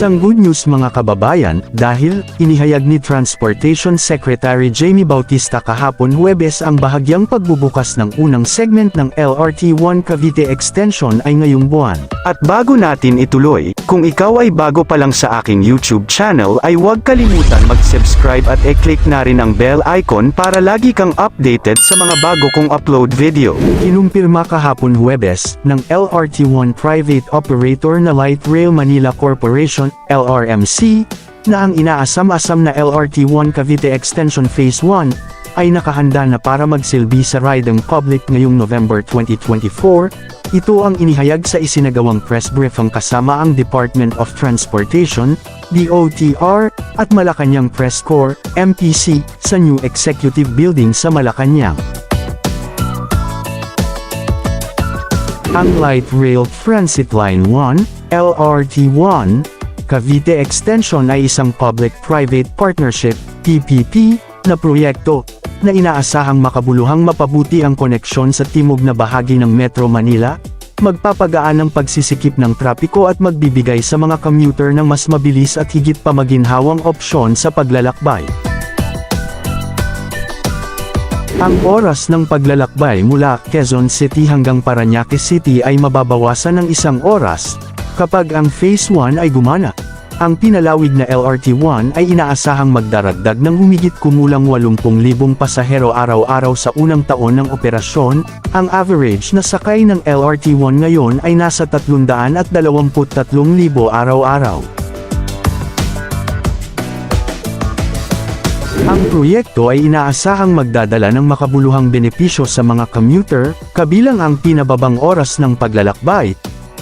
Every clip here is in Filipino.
Isang good news mga kababayan, dahil, inihayag ni Transportation Secretary Jamie Bautista kahapon Huwebes ang bahagyang pagbubukas ng unang segment ng LRT1 Cavite Extension ay ngayong buwan. At bago natin ituloy, kung ikaw ay bago pa lang sa aking YouTube channel ay huwag kalimutan mag-subscribe at e-click na rin ang bell icon para lagi kang updated sa mga bago kong upload video. Kinumpirma kahapon Huwebes, ng LRT1 private operator na Light Rail Manila Corporation, LRMC, na ang inaasam-asam na LRT1 Cavite Extension Phase 1, ay nakahanda na para magsilbi sa riding public ngayong November 2024, ito ang inihayag sa isinagawang press briefing kasama ang Department of Transportation, DOTR, at Malacanang Press Corps, MPC, sa New Executive Building sa Malacanang. Ang Light Rail Transit Line 1, LRT1, Cavite Extension ay isang public-private partnership, PPP, na proyekto, na inaasahang makabuluhang mapabuti ang koneksyon sa timog na bahagi ng Metro Manila, magpapagaan ng pagsisikip ng trapiko at magbibigay sa mga commuter ng mas mabilis at higit pa maginhawang opsyon sa paglalakbay. Ang oras ng paglalakbay mula Quezon City hanggang Parañaque City ay mababawasan ng isang oras, kapag ang Phase 1 ay gumana. Ang pinalawig na LRT1 ay inaasahang magdaragdag ng humigit kumulang 80,000 pasahero araw-araw sa unang taon ng operasyon, ang average na sakay ng LRT1 ngayon ay nasa 323,000 araw-araw. Ang proyekto ay inaasahang magdadala ng makabuluhang benepisyo sa mga commuter, kabilang ang pinababang oras ng paglalakbay,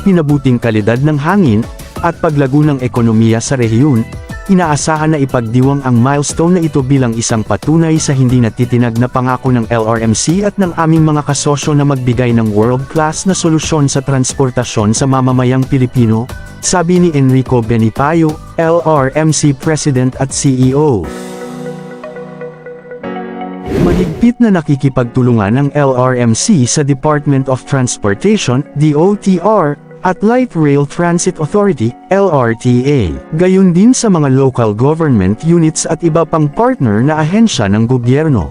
pinabuting kalidad ng hangin, at paglago ng ekonomiya sa rehiyon, inaasahan na ipagdiwang ang milestone na ito bilang isang patunay sa hindi natitinag na pangako ng LRMC at ng aming mga kasosyo na magbigay ng world-class na solusyon sa transportasyon sa mamamayang Pilipino, sabi ni Enrico Benipayo, LRMC President at CEO. Mahigpit na nakikipagtulungan ng LRMC sa Department of Transportation, DOTR, at Light Rail Transit Authority, LRTA. Gayon din sa mga local government units at iba pang partner na ahensya ng gobyerno.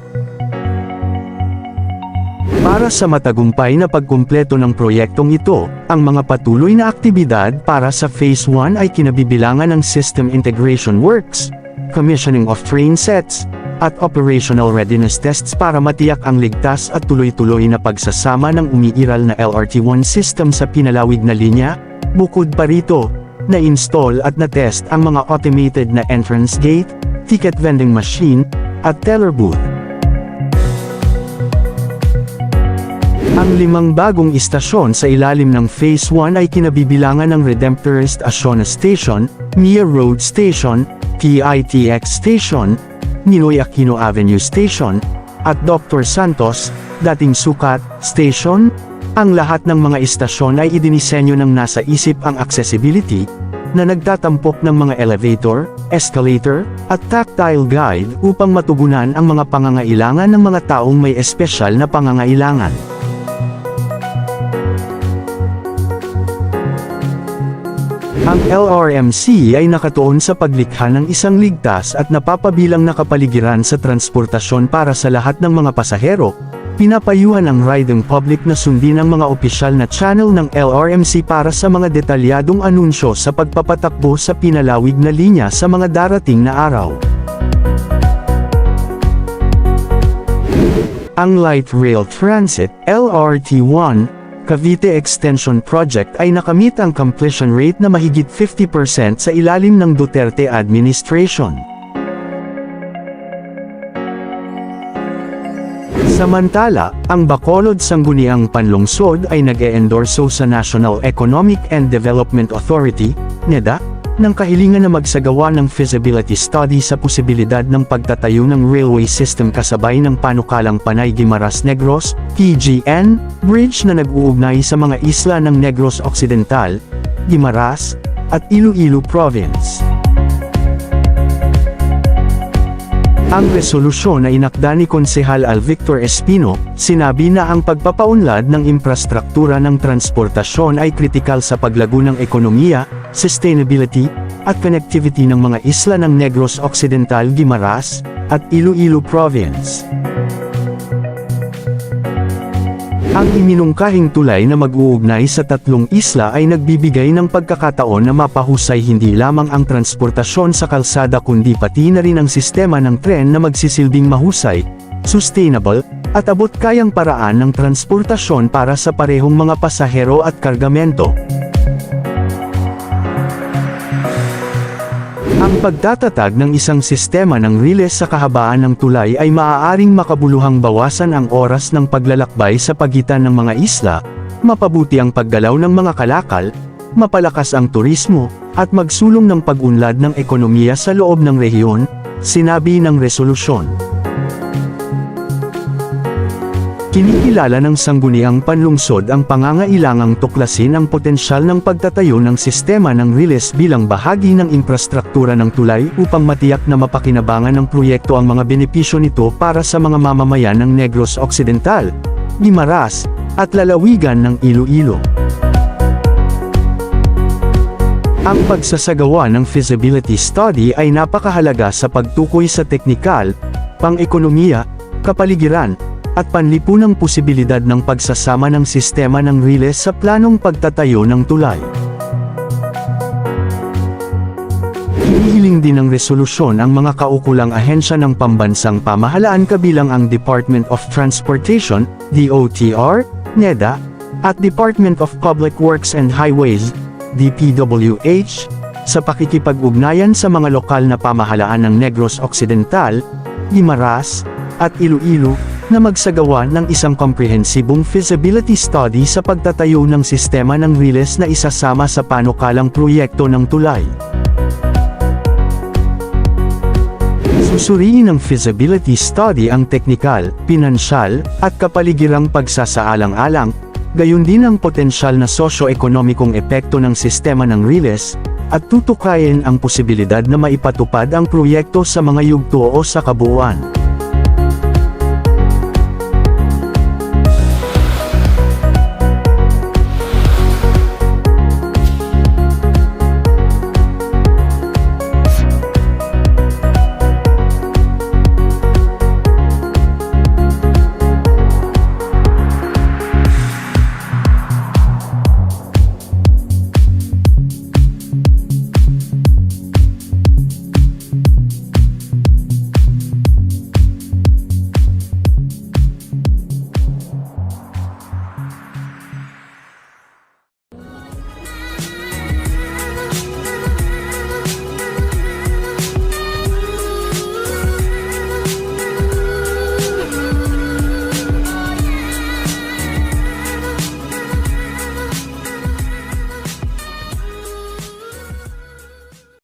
Para sa matagumpay na pagkumpleto ng proyektong ito, ang mga patuloy na aktibidad para sa Phase 1 ay kinabibilangan ng System Integration Works, commissioning of train sets, at operational readiness tests para matiyak ang ligtas at tuloy-tuloy na pagsasama ng umiiral na LRT1 system sa pinalawig na linya, bukod pa rito, na-install at na-test ang mga automated na entrance gate, ticket vending machine, at teller booth. Ang limang bagong istasyon sa ilalim ng Phase 1 ay kinabibilangan ng Redemptorist Asciona Station, Mia Road Station, PITX Station, Ninoy Aquino Avenue Station, at Dr. Santos, dating Sukat, Station. Ang lahat ng mga istasyon ay idinisenyo ng nasa isip ang accessibility, na nagtatampok ng mga elevator, escalator, at tactile guide upang matugunan ang mga pangangailangan ng mga taong may espesyal na pangangailangan. Ang LRMC ay nakatuon sa paglikha ng isang ligtas at napapabilang na kapaligiran sa transportasyon para sa lahat ng mga pasahero. Pinapayuhan ang riding public na sundin ang mga opisyal na channel ng LRMC para sa mga detalyadong anunsyo sa pagpapatakbo sa pinalawig na linya sa mga darating na araw. Ang Light Rail Transit, LRT1, Cavite Extension Project ay nakamit ang completion rate na mahigit 50% sa ilalim ng Duterte administration. Samantala, ang Bacolod Sangguniang Panlungsod ay nag-e-endorso sa National Economic and Development Authority, NEDA, ng kahilingan na magsagawa ng feasibility study sa posibilidad ng pagtatayo ng railway system kasabay ng panukalang Panay Guimaras Negros, PGN, bridge na nag-uugnay sa mga isla ng Negros Occidental, Guimaras, at Iloilo Province. Ang resolusyon na inakda ni Konsehal Al Victor Espino, sinabi na ang pagpapaunlad ng infrastruktura ng transportasyon ay kritikal sa paglago ng ekonomiya, sustainability, at connectivity ng mga isla ng Negros Occidental Guimaras, at Iloilo Province. Ang iminungkahing tulay na mag-uugnay sa tatlong isla ay nagbibigay ng pagkakataon na mapahusay hindi lamang ang transportasyon sa kalsada kundi pati na rin ang sistema ng tren na magsisilbing mahusay, sustainable, at abot kayang paraan ng transportasyon para sa parehong mga pasahero at kargamento. Ang pagtatatag ng isang sistema ng riles sa kahabaan ng tulay ay maaaring makabuluhang bawasan ang oras ng paglalakbay sa pagitan ng mga isla, mapabuti ang paggalaw ng mga kalakal, mapalakas ang turismo, at magsulong ng pag-unlad ng ekonomiya sa loob ng rehiyon, sinabi ng resolusyon. Kinikilala ng sangguniang panlungsod ang pangangailangang tuklasin ang potensyal ng pagtatayo ng sistema ng riles bilang bahagi ng infrastruktura ng tulay upang matiyak na mapakinabangan ng proyekto ang mga benepisyo nito para sa mga mamamayan ng Negros Occidental, Guimaras, at lalawigan ng Iloilo. Ang pagsasagawa ng feasibility study ay napakahalaga sa pagtukoy sa teknikal, pang-ekonomiya, kapaligiran, at panlipunang posibilidad ng pagsasama ng sistema ng riles sa planong pagtatayo ng tulay. Hinihiling din ng resolusyon ang mga kaukulang ahensya ng pambansang pamahalaan kabilang ang Department of Transportation, DOTR, NEDA, at Department of Public Works and Highways, DPWH, sa pakikipag-ugnayan sa mga lokal na pamahalaan ng Negros Occidental, Guimaras, at Iloilo, na magsagawa ng isang komprehensibong feasibility study sa pagtatayo ng sistema ng riles na isasama sa panukalang proyekto ng tulay. Susuriin ng feasibility study ang teknikal, pinansyal, at kapaligirang pagsasaalang-alang, gayon din ang potensyal na sosyo-ekonomikong epekto ng sistema ng riles, at tutukayin ang posibilidad na maipatupad ang proyekto sa mga yugto o sa kabuuan.